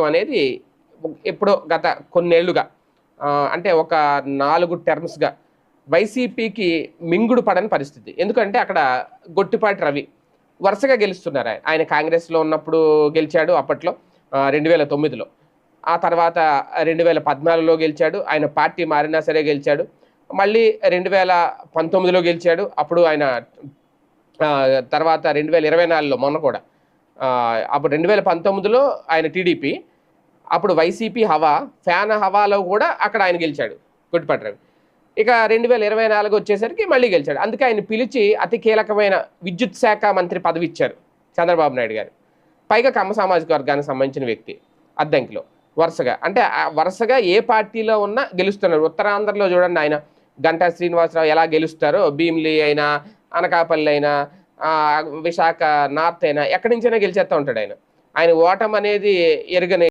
అనేది ఎప్పుడో గత కొన్నేళ్ళుగా అంటే ఒక నాలుగు టర్మ్స్గా వైసీపీకి మింగుడు పడని పరిస్థితి. ఎందుకంటే అక్కడ గొట్టిపాటి రవి వరుసగా గెలుస్తున్నారు ఆయన. ఆయన కాంగ్రెస్లో ఉన్నప్పుడు గెలిచాడు అప్పట్లో రెండు వేల తొమ్మిదిలో. ఆ తర్వాత రెండు వేల పద్నాలుగులో గెలిచాడు. ఆయన పార్టీ మారినా సరే గెలిచాడు. మళ్ళీ రెండు వేల పంతొమ్మిదిలో గెలిచాడు. అప్పుడు ఆయన తర్వాత రెండు వేల ఇరవై నాలుగులో మొన్న కూడా. అప్పుడు రెండు వేల పంతొమ్మిదిలో ఆయన టీడీపీ అప్పుడు వైసీపీ హవా ఫ్యాన్ హవాలో కూడా అక్కడ ఆయన గెలిచాడు గుడ్డిపాటి రవి ఇక రెండు వేల ఇరవై నాలుగు వచ్చేసరికి మళ్ళీ గెలిచాడు. అందుకే ఆయన పిలిచి అతి కీలకమైన విద్యుత్ శాఖ మంత్రి పదవి ఇచ్చారు చంద్రబాబు నాయుడు గారు. పైగా కమ్మ సామాజిక వర్గానికి సంబంధించిన వ్యక్తి అద్దంకిలో వరుసగా. అంటే వరుసగా ఏ పార్టీలో ఉన్నా గెలుస్తున్నారు. ఉత్తరాంధ్రలో చూడండి ఆయన గంటా శ్రీనివాసరావు ఎలా గెలుస్తారో భీమిలి అయినా అనకాపల్లి అయినా విశాఖ నార్త్ అయినా ఎక్కడి నుంచైనా గెలిచేస్తూ ఉంటాడు ఆయన. ఆయన ఓటం అనేది ఎరగని